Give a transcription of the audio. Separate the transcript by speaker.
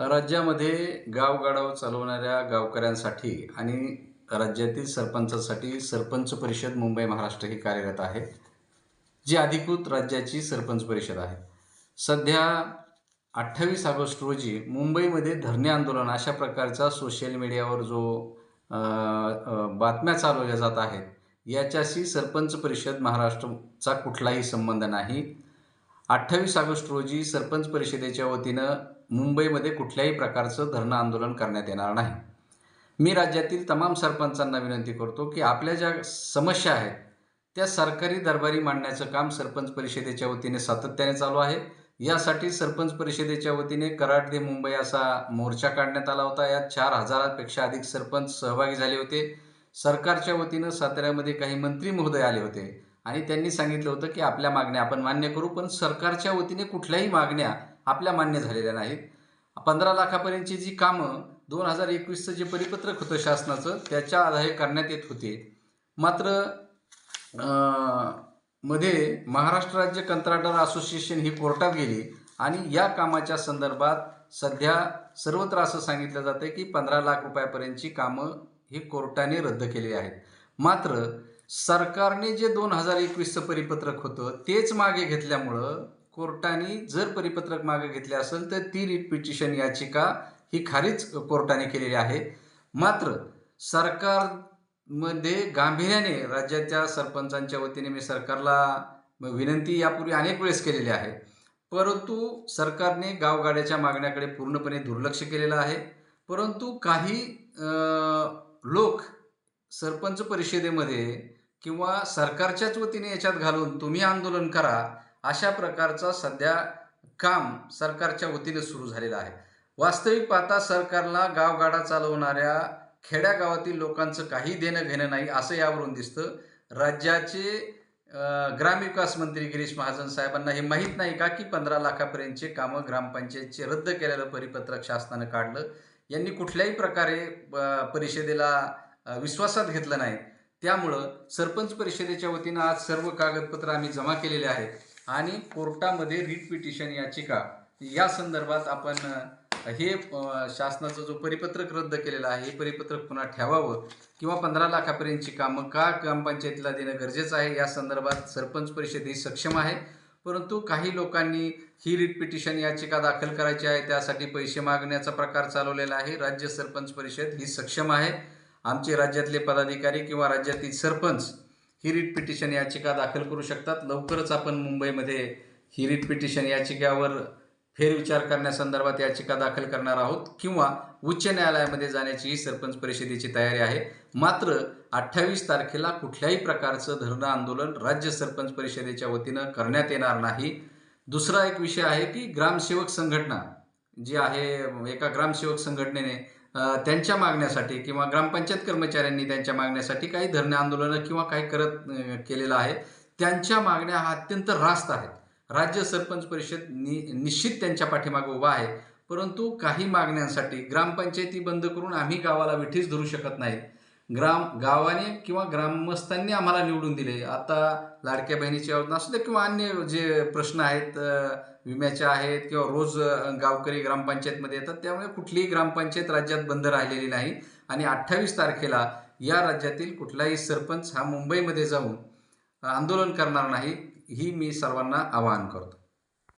Speaker 1: राज्यामध्ये गावगाडाव चालवणाऱ्या गावकऱ्यांसाठी आणि राज्यातील सरपंचासाठी सरपंच परिषद मुंबई महाराष्ट्र ही कार्यरत आहे जी अधिकृत राज्याची सरपंच परिषद आहे. सध्या अठ्ठावीस ऑगस्ट रोजी मुंबईमध्ये धरणे आंदोलन अशा प्रकारचा सोशल मीडियावर जो बातम्या चालवल्या जात आहेत याच्याशी सरपंच परिषद महाराष्ट्रचा कुठलाही संबंध नाही. अठ्ठावीस ऑगस्ट रोजी सरपंच परिषदेच्या वतीनं मुंबईमध्ये कुठल्याही प्रकारचं धरणं आंदोलन करण्यात येणार नाही. मी राज्यातील तमाम सरपंचांना विनंती करतो की आपल्या ज्या समस्या आहेत त्या सरकारी दरबारी मांडण्याचं काम सरपंच परिषदेच्या वतीने सातत्याने चालू आहे. यासाठी सरपंच परिषदेच्या वतीने कराड दे मुंबई असा मोर्चा काढण्यात आला होता. यात चार हजारापेक्षा अधिक सरपंच सहभागी झाले होते. सरकारच्या वतीनं साताऱ्यामध्ये काही मंत्री महोदय आले होते. आणि त्यांनी सांगितलं होतं की आपल्या मागण्या आपण मान्य करू पण सरकारच्या वतीने कुठल्याही मागण्या आपल्या मान्य झालेल्या नाहीत. पंधरा लाखापर्यंतची जी कामं दोन हजार एकवीसचं जे परिपत्रक होतं शासनाचं त्याच्या आधारे करण्यात येत होते. मात्रमध्ये महाराष्ट्र राज्य कंत्राटदार असोसिएशन ही कोर्टात गेली आणि या कामाच्या संदर्भात सध्या सर्वत्र असं सांगितलं जातं की पंधरा लाख रुपयापर्यंतची कामं ही कोर्टाने रद्द केलेली आहेत. मात्र सरकारने जे दोन हजार एकवीसचं परिपत्रक होतं तेच मागे घेतल्यामुळं कोर्टाने जर परिपत्रक मागे घेतले असेल तर ती रिट पिटिशन याचिका ही खारीच कोर्टाने केलेली आहे. मात्र सरकारमध्ये गांभीर्याने राज्याच्या सरपंचांच्या वतीने मी सरकारला विनंती यापूर्वी अनेक वेळेस केलेली आहे. परंतु सरकारने गावगाड्याच्या मागण्याकडे पूर्णपणे दुर्लक्ष केलेलं आहे. परंतु काही लोक सरपंच परिषदेमध्ये किंवा सरकारच्याच वतीने याच्यात घालून तुम्ही आंदोलन करा अशा प्रकारचा सध्या काम सरकारच्या वतीने सुरू झालेलं आहे. वास्तविक पाहता सरकारला गावगाडा चालवणाऱ्या खेड्यागावातील लोकांचं काही देणं घेणं नाही असं यावरून दिसतं. राज्याचे ग्रामविकास मंत्री गिरीश महाजन साहेबांना हे माहीत नाही का की पंधरा लाखापर्यंतचे कामं ग्रामपंचायतचे रद्द केलेलं परिपत्रक शासनानं काढलं? यांनी कुठल्याही प्रकारे परिषदेला विश्वासात घेतलं नाही. त्यामुळं सरपंच परिषदेच्या वतीनं आज सर्व कागदपत्र आम्ही जमा केलेले आहेत. आणि कोर्टामध्ये रिट पिटिशन याचिका. या संदर्भात आपण हे शासनाचं जो परिपत्रक रद्द केलेला आहे हे परिपत्रक पुन्हा ठेवावं किंवा पंधरा लाखापर्यंतची कामं का ग्रामपंचायतीला देणं गरजेचं आहे या संदर्भात सरपंच परिषद ही सक्षम आहे. परंतु काही लोकांनी ही रिट पिटिशन याचिका दाखल करायची आहे त्यासाठी पैसे मागण्याचा प्रकार चालवलेला आहे. राज्य सरपंच परिषद ही सक्षम आहे. आमचे राज्यातले पदाधिकारी किंवा राज्यातील सरपंच ही रिट पिटिशन याचिका दाखल करू शकतात. लवकरच आपण मुंबईमध्ये ही रिट पिटिशन याचिकावर फेरविचार करण्यासंदर्भात याचिका दाखल करणार आहोत किंवा उच्च न्यायालयामध्ये जाण्याचीही सरपंच परिषदेची तयारी आहे. मात्र अठ्ठावीस तारखेला कुठल्याही प्रकारचं धरणं आंदोलन राज्य सरपंच परिषदेच्या वतीनं करण्यात येणार नाही. दुसरा एक विषय आहे की ग्रामसेवक संघटना जी आहे एका ग्रामसेवक संघटनेने त्यांच्या मागण्यासाठी किंवा ग्रामपंचायत कर्मचाऱ्यांनी त्यांच्या मागण्यासाठी काही धरणे आंदोलनं किंवा काही करत केलेलं आहे. त्यांच्या मागण्या हा अत्यंत रास्त आहेत. राज्य सरपंच परिषद नि निश्चित त्यांच्या पाठीमागे उभा आहे. परंतु काही मागण्यांसाठी ग्रामपंचायती बंद करून आम्ही गावाला विठीच धरू शकत नाही. ग्राम गावाने किंवा ग्रामस्थांनी आम्हाला निवडून दिले. आता लाडक्या बहिणीची योजना असू दे किंवा अन्य जे प्रश्न आहेत विम्याच्या आहेत किंवा रोज गावकरी ग्रामपंचायतमध्ये येतात त्यामुळे कुठलीही ग्रामपंचायत राज्यात बंद राहिलेली नाही. आणि अठ्ठावीस तारखेला या राज्यातील कुठलाही सरपंच हा मुंबईमध्ये जाऊन आंदोलन करणार नाही ही मी सर्वांना आवाहन करतो.